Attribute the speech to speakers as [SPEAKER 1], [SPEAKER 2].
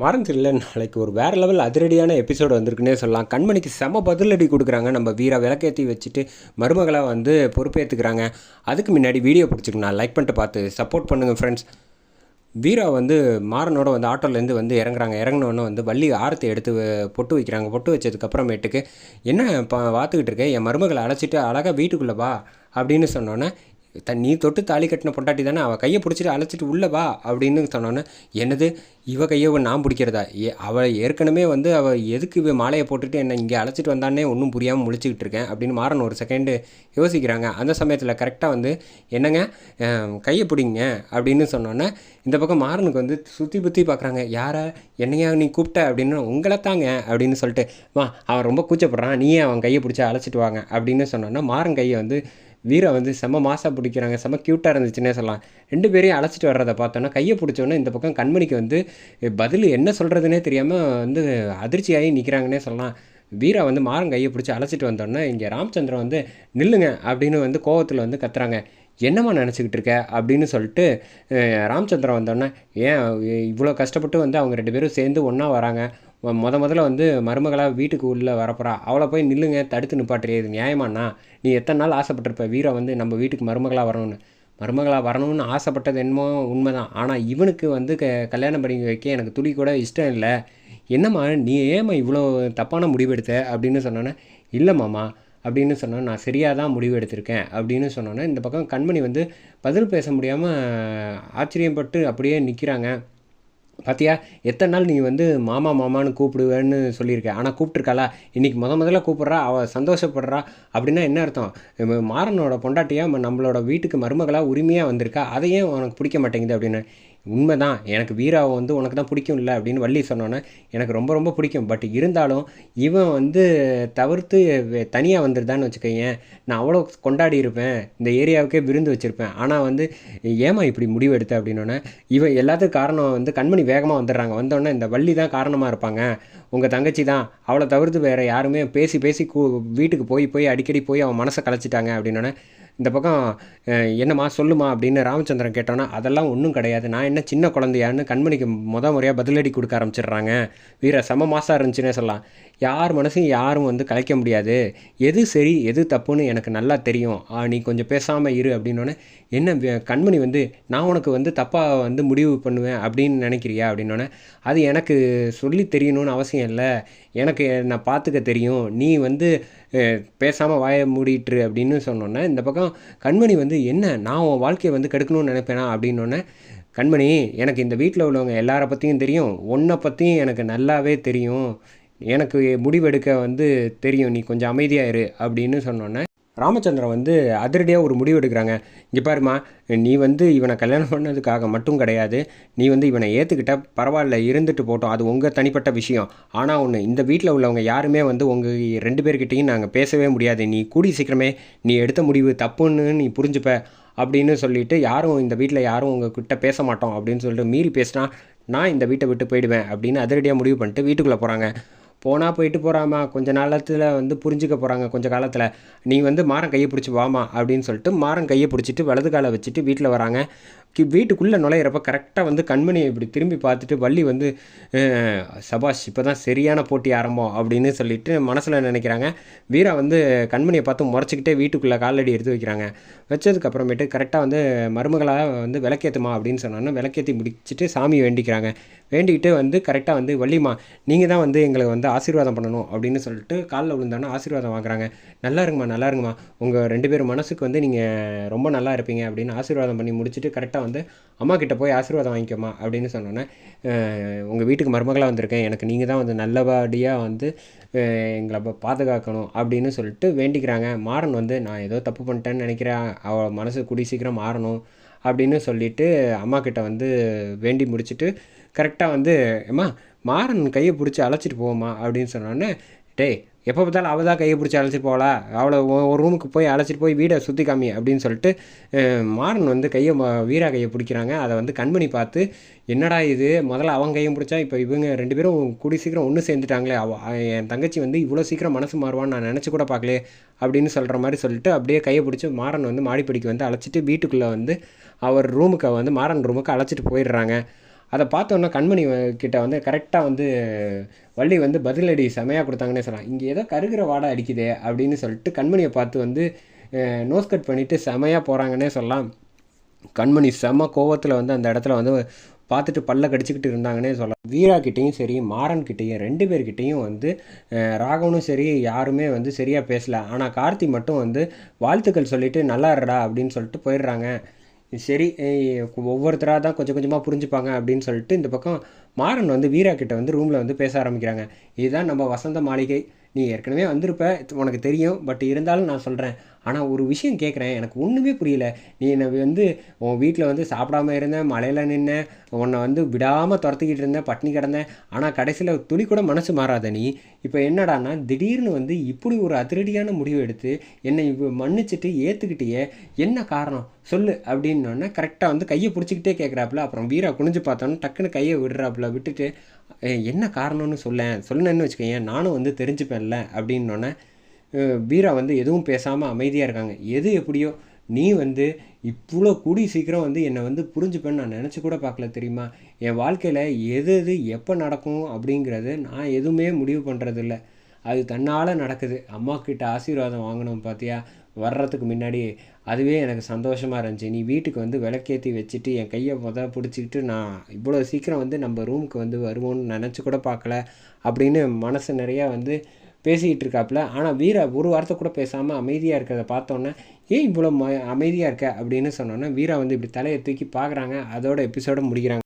[SPEAKER 1] மாறன் தெரியல நாளைக்கு ஒரு வேறு லெவல் அதிரடியான எபிசோடு வந்திருக்குன்னே சொல்லலாம். கண்மணிக்கு செம பதிலடி கொடுக்குறாங்க. நம்ம வீரா விளக்கேற்றி வச்சுட்டு மருமகளாக வந்து பொறுப்பேற்றுக்கிறாங்க அதுக்கு முன்னாடி வீடியோ பிடிச்சிக்கணும் லைக் பண்ணிட்டு பார்த்து சப்போர்ட் பண்ணுங்கள் ஃப்ரெண்ட்ஸ் வீரா வந்து மாறனோட வந்து ஆட்டோலேருந்து வந்து இறங்குறாங்க. இறங்கினோடனே வந்து வள்ளி ஆரத்தை எடுத்து பொட்டு வைக்கிறாங்க. பொட்டு வச்சதுக்கப்புறமேட்டுக்கு என்ன பா பார்த்துக்கிட்டு இருக்கேன் என் மருமகளை அழைச்சிட்டு அழகாக வீட்டுக்குள்ளே வா அப்படின்னு சொன்னோன்னே த நீ தொட்டு தாலி கட்டின பொண்டாட்டி தானே அவள் கையை பிடிச்சிட்டு அழைச்சிட்டு உள்ளே வா அப்படின்னு சொன்னோன்னே என்னது இவ கையை நான் பிடிக்கிறதா? ஏ அவள் ஏற்கனவே வந்து அவள் எதுக்கு இவ மாலையை போட்டுட்டு என்னை இங்கே அழைச்சிட்டு வந்தானே ஒன்றும் புரியாமல் முழிச்சிக்கிட்டு இருக்கேன் அப்படின்னு மாறன் ஒரு செகண்டு யோசிக்கிறாங்க. அந்த சமயத்தில் கரெக்டாக வந்து என்னங்க கையை பிடிங்க அப்படின்னு சொன்னோன்னே இந்த பக்கம் மாறனுக்கு வந்து சுற்றி புத்தி பார்க்குறாங்க யாரை? என்னையா நீ கூப்பிட்ட? அப்படின்னு உங்களை தாங்க அப்படின்னு சொல்லிட்டு வா அவன் ரொம்ப கூச்சப்படுறான் நீயே அவன் கையை பிடிச்சி அழைச்சிட்டு வாங்க அப்படின்னு சொன்னோன்னா மாறன் கையை வந்து வீரை வந்து செம்ம மாசாக பிடிக்கிறாங்க செம்ம க்யூட்டாக இருந்துச்சுன்னே சொல்லலாம். ரெண்டு பேரையும் அழைச்சிட்டு வர்றதை பார்த்தோன்னா கையை பிடிச்சோன்னே இந்த பக்கம் கண்மணிக்கு வந்து பதில் என்ன சொல்கிறதுனே தெரியாமல் வந்து அதிர்ச்சியாகி நிற்கிறாங்கன்னே சொல்லலாம். வீரா வந்து மாறன் கையை பிடிச்சி அழைச்சிட்டு வந்தோடனே இங்கே ராமச்சந்திரன் வந்து நில்லுங்க அப்படின்னு வந்து கோவத்தில் வந்து கத்துறாங்க. என்னம்மா நினச்சிக்கிட்டு இருக்க? அப்படின்னு சொல்லிட்டு ராமச்சந்திரன் வந்தோடனே ஏன் இவ்வளோ கஷ்டப்பட்டு வந்து அவங்க ரெண்டு பேரும் சேர்ந்து ஒன்றா வராங்க? முத முதல்ல வந்து மருமகளாக வீட்டுக்கு உள்ளே வரப்போறா. அவளை போய் நில்லுங்க தடுத்து நிப்பாட்டுறியே இது நியாயமாண்ணா. நீ எத்தனை நாள் ஆசைப்பட்டிருப்ப வீரை வந்து நம்ம வீட்டுக்கு மருமகளாக வரணும்னு? மருமகளாக வரணும்னு ஆசைப்பட்டது என்னமோ உண்மைதான். ஆனால் இவனுக்கு வந்து க கல்யாணம் பண்ணி வைக்க எனக்கு துளி கூட இஷ்டம் இல்லை. என்னம்மா நீ ஏம்மா இவ்வளோ தப்பான முடிவெடுத்த? அப்படின்னு சொன்னோன்னே இல்லை மாமா அப்படின்னு சொன்னோன்னே நான் சரியாக தான் முடிவு எடுத்திருக்கேன் அப்படின்னு சொன்னோன்னே இந்த பக்கம் கண்மணி வந்து பதில் பேச முடியாமல் ஆச்சரியப்பட்டு அப்படியே நிற்கிறாங்க பார்த்தியா எத்தனை நாள் நீ வந்து மாமா மாமான்னு கூப்பிடுவேன்னு சொல்லியிருக்க. ஆனால் கூப்பிட்டுருக்காளா? இன்றைக்கி முத முதல்ல கூப்பிட்றா அவள் சந்தோஷப்படுறா அப்படின்னா என்ன அர்த்தம்? மாறனோட பொண்டாட்டியாக நம்மளோட வீட்டுக்கு மருமகளாக உரிமையாக வந்திருக்கா? அதையும் உனக்கு பிடிக்க மாட்டேங்குது அப்படின்னு. உண்மைதான். எனக்கு வீராவை வந்து உனக்கு தான் பிடிக்கும் இல்லை அப்படின்னு வள்ளி சொன்னோன்னே எனக்கு ரொம்ப ரொம்ப பிடிக்கும். பட் இருந்தாலும் இவன் வந்து தவிர்த்து தனியாக வந்துருதான்னு வச்சுக்கோயேன். நான் அவ்வளோ கொண்டாடி இருப்பேன். இந்த ஏரியாவுக்கே விருந்து வச்சுருப்பேன். ஆனால் வந்து ஏமா இப்படி முடிவு எடுத்த அப்படின்னோடனே இவன் எல்லாத்துக்கும் காரணம் வந்து கண்மணி வேகமாக வந்துடுறாங்க. வந்தோடனே இந்த வள்ளி தான் காரணமாக இருப்பாங்க. உங்கள் தங்கச்சி தான். அவளை தவிர்த்து வேறு யாருமே பேசி பேசி கூ வீட்டுக்கு போய் போய் அடிக்கடி போய் அவன் மனசை கலைச்சிட்டாங்க அப்படின்னோடனே இந்த பக்கம் என்னம்மா சொல்லுமா அப்படின்னு ராமச்சந்திரன் கேட்டோன்னா அதெல்லாம் ஒன்றும் கிடையாது. நான் என்ன சின்ன குழந்தையான்னு கண்மணிக்கு முத முறையாக பதிலடி கொடுக்க ஆரம்பிச்சிடுறாங்க. வீர செம மாசாக இருந்துச்சுன்னே சொல்லலாம். யார் மனசையும் யாரும் வந்து கலைக்க முடியாது. எது சரி எது தப்புன்னு எனக்கு நல்லா தெரியும். ஆ, நீ கொஞ்சம் பேசாமல் இரு அப்படின்னோடனே என்ன கண்மணி வந்து நான் உனக்கு வந்து தப்பாக வந்து முடிவு பண்ணுவேன் அப்படின்னு நினைக்கிறியா? அப்படின்னோடனே அது எனக்கு சொல்லி தெரியணும்னு அவசியம் இல்லை. எனக்கு நான் பார்த்துக்க தெரியும். நீ வந்து பேசாமல் வாயை மூடிட்டுரு அப்படின்னு சொன்னோன்னே இந்த பக்கம் கண்மணி வந்து என்ன? நான் உன் வாழ்க்கையை வந்து கெடுக்கணும்னு நினைப்பேனா? அப்படின்னோடனே கண்மணி எனக்கு இந்த வீட்டில் உள்ளவங்க எல்லார பற்றியும் தெரியும். உன்னை பற்றியும் எனக்கு நல்லாவே தெரியும். எனக்கு முடிவெடுக்க வந்து தெரியும். நீ கொஞ்சம் அமைதியாக இரு அப்படின்னு சொன்னோன்னே ராமச்சந்திரன் வந்து அதிரடியாக ஒரு முடிவு எடுக்கிறாங்க. இங்கே பாருமா நீ வந்து இவனை கல்யாணம் பண்ணதுக்காக மட்டும் கிடையாது. நீ வந்து இவனை ஏற்றுக்கிட்ட பரவாயில்ல இருந்துட்டு போட்டோம் அது உங்கள் தனிப்பட்ட விஷயம். ஆனால் ஒன்று இந்த வீட்டில் உள்ளவங்க யாருமே வந்து உங்கள் ரெண்டு பேர்கிட்டையும் நாங்கள் பேசவே முடியாது. நீ கூடி சீக்கிரமே நீ எடுத்த முடிவு தப்புன்னு நீ புரிஞ்சுப்ப அப்படின்னு சொல்லிட்டு யாரும் இந்த வீட்டில் யாரும் உங்ககிட்ட பேச மாட்டோம் அப்படின்னு சொல்லிட்டு மீறி பேசினா நான் இந்த வீட்டை விட்டு போயிடுவேன் அப்படின்னு அதிரடியாக முடிவு பண்ணிட்டு வீட்டுக்குள்ளே போகிறாங்க போனால் போயிட்டு போகிறாமா கொஞ்ச நாளத்தில் வந்து புரிஞ்சுக்க போகிறாங்க கொஞ்ச காலத்தில். நீ வந்து மாறன் கையை பிடிச்சி வாமா அப்படின்னு சொல்லிட்டு மாறன் கையை பிடிச்சிட்டு வலது காலை வச்சுட்டு வீட்டில் வராங்க. கி வீட்டுக்குள்ளே நுழையிறப்ப கரெக்டாக வந்து கண்மணியை இப்படி திரும்பி பார்த்துட்டு வள்ளி வந்து சபாஷ் இப்போ தான் சரியான போட்டி ஆரம்பம் அப்படின்னு சொல்லிட்டு மனசில் நினைக்கிறாங்க. வீரா வந்து கண்மணியை பார்த்து முறைச்சிக்கிட்டே வீட்டுக்குள்ளே காலடி எடுத்து வைக்கிறாங்க. வச்சதுக்கப்புறமேட்டு கரெக்டாக வந்து மருமகளாக வந்து விளக்கேற்றுமா அப்படின்னு சொன்னோன்னே விளக்கேற்றி முடிச்சிட்டு சாமி வேண்டிக்கிறாங்க. வேண்டிக்கிட்டு வந்து கரெக்டாக வந்து வள்ளிமா நீங்கள் தான் வந்து எங்களுக்கு வந்து ஆசீர்வாதம் பண்ணணும் அப்படின்னு சொல்லிட்டு காலில் விழுந்தானே ஆசீர்வாதம் வாங்குறாங்க. நல்லா இருங்கம்மா நல்லா இருங்கம்மா. உங்கள் ரெண்டு பேரும் மனசுக்கு வந்து நீங்கள் ரொம்ப நல்லா இருப்பீங்க அப்படின்னு ஆசீர்வாதம் பண்ணி முடிச்சுட்டு கரெக்டாக வந்து அம்மா கிட்டே போய் ஆசீர்வாதம் வாங்கிக்கோமா அப்படின்னு சொன்னோன்னே உங்கள் வீட்டுக்கு மருமகளாக வந்திருக்கேன். எனக்கு நீங்கள் தான் வந்து நல்லபடியாக வந்து எங்களை பாதுகாக்கணும் அப்படின்னு சொல்லிட்டு வேண்டிக்கிறாங்க. மாறன் வந்து நான் ஏதோ தப்பு பண்ணிட்டேன்னு நினைக்கிறேன். அவள் மனசு குடி சீக்கிரம் மாறணும் அப்படின்னு சொல்லிட்டு அம்மா கிட்ட வந்து வேண்டி முடிச்சுட்டு கரெக்டாக வந்து அம்மா மாறன் கையை பிடிச்சி அழைச்சிட்டு போவோம்மா அப்படின்னு சொன்னோன்னே டேய் எப்போ பார்த்தாலும் அவள் தான் கையை பிடிச்சி அழைச்சிட்டு போகலா அவளை ஒரு ரூமுக்கு போய் அழைச்சிட்டு போய் வீடை சுற்றி காமி அப்படின்னு சொல்லிட்டு மாறன் வந்து கையை வீரா கையை பிடிக்கிறாங்க. அதை வந்து கண்மணி பார்த்து என்னடா இது? முதல்ல அவன் கையும் பிடிச்சா இப்போ இவங்க ரெண்டு பேரும் கூடி சீக்கிரம் ஒன்று சேர்ந்துட்டாங்களே அவ என் தங்கச்சி வந்து இவ்வளோ சீக்கிரம் மனசு மாறுவான்னு நான் நினச்சி கூட பார்க்கலே அப்படின்னு சொல்கிற மாதிரி சொல்லிட்டு அப்படியே கையை பிடிச்சி மாறன் வந்து மாடிப்படிக்கு வந்து அழைச்சிட்டு வீட்டுக்குள்ளே வந்து அவர் ரூமுக்கு வந்து மாறன் ரூமுக்கு அழைச்சிட்டு போயிடுறாங்க. அதை பார்த்தோன்னே கண்மணி கிட்ட வந்து கரெக்டாக வந்து வள்ளி வந்து பதிலடி செமையாக கொடுத்தாங்கன்னே சொல்லலாம். இங்கே ஏதோ கருகிற வாடை அடிக்குதே அப்படின்னு சொல்லிட்டு கண்மணியை பார்த்து வந்து நோஸ் கட் பண்ணிவிட்டு செமையாக போகிறாங்கன்னே சொல்லலாம். கண்மணி செம கோவத்தில் வந்து அந்த இடத்துல வந்து பார்த்துட்டு பல்ல கடிச்சிக்கிட்டு இருந்தாங்கன்னே சொல்லலாம். வீரா கிட்டேயும் சரி மாறன் கிட்டேயும் ரெண்டு பேர்கிட்டேயும் வந்து ராகவனும் சரி யாருமே வந்து சரியாக பேசல. ஆனால் கார்த்தி மட்டும் வந்து வாழ்த்துக்கள் சொல்லிட்டு நல்லா இருடா அப்படின்னு சொல்லிட்டு போயிடுறாங்க. சரி ஒவ்வொருத்தராக தான் கொஞ்சம் கொஞ்சமாக புரிஞ்சுப்பாங்க அப்படின்னு சொல்லிட்டு இந்த பக்கம் மாறன் வந்து வீரா கிட்ட வந்து ரூமில் வந்து பேச ஆரம்பிக்கிறாங்க. இதுதான் நம்ம வசந்த மாளிகை. நீ ஏற்கனவே வந்திருப்ப உனக்கு தெரியும் பட் இருந்தாலும் நான் சொல்கிறேன் ஆனால் ஒரு விஷயம் கேட்குறேன் எனக்கு ஒன்றுமே புரியல. நீ என்னை வந்து உன் வீட்டில் வந்து சாப்பிடாம இருந்தேன் மழையில் நின்னேன் உன்னை வந்து விடாமல் துரத்துக்கிட்டு இருந்தேன் பட்னி கிடந்தேன். ஆனால் கடைசியில் துளி கூட மனசு மாறாத நீ. இப்போ என்னடான்னா திடீர்னு வந்து இப்படி ஒரு அதிரடியான முடிவு எடுத்து என்னை இப்போ மன்னிச்சிட்டு ஏற்றுக்கிட்டியே என்ன காரணம்? சொல்லு அப்படின்னோடனே கரெக்டாக வந்து கையை பிடிச்சிக்கிட்டே கேட்குறாப்புல அப்புறம் வீரா குனிஞ்சு பார்த்தோன்னே டக்குன்னு கையை விடுறாப்புல விட்டுட்டு என்ன காரணம்னு சொல்லேன்? சொன்னேன்னு வச்சுக்கோங்க நானும் வந்து தெரிஞ்சுப்பேன்ல அப்படின்னோடனே வீரா வந்து எதுவும் பேசாமல் அமைதியாக இருக்காங்க. எது எப்படியோ நீ வந்து இவ்வளோ கூடி சீக்கிரம் வந்து என்னை வந்து புரிஞ்சுப்பேன்னு நான் நினச்சி கூட பார்க்கல தெரியுமா? என் வாழ்க்கையில் எது எது எப்போ நடக்கும் அப்படிங்கிறது நான் எதுவுமே முடிவு பண்ணுறதில்ல அது தன்னால் நடக்குது. அம்மா கிட்ட ஆசீர்வாதம் வாங்கணும் பார்த்தியா வர்றதுக்கு முன்னாடி அதுவே எனக்கு சந்தோஷமாக இருந்துச்சு. நீ வீட்டுக்கு வந்து விளக்கேற்றி வச்சுட்டு என் கையை முத பிடிச்சிக்கிட்டு நான் இவ்வளோ சீக்கிரம் வந்து நம்ம ரூமுக்கு வந்து வருவோம்னு நினச்சி கூட பார்க்கல அப்படின்னு மனசு நிறையா வந்து பேசிக்கிட்டு இருக்காப்புல. ஆனால் வீரா ஒரு வார்த்தை கூட பேசாமல் அமைதியாக இருக்கிறத பார்த்தோன்னே ஏன் இவ்வளோ ம அமைதியாக இருக்க? அப்படின்னு சொன்னோன்னே வீரா வந்து இப்படி தலையை தூக்கி பார்க்குறாங்க அதோட எபிசோட முடிக்கிறாங்க.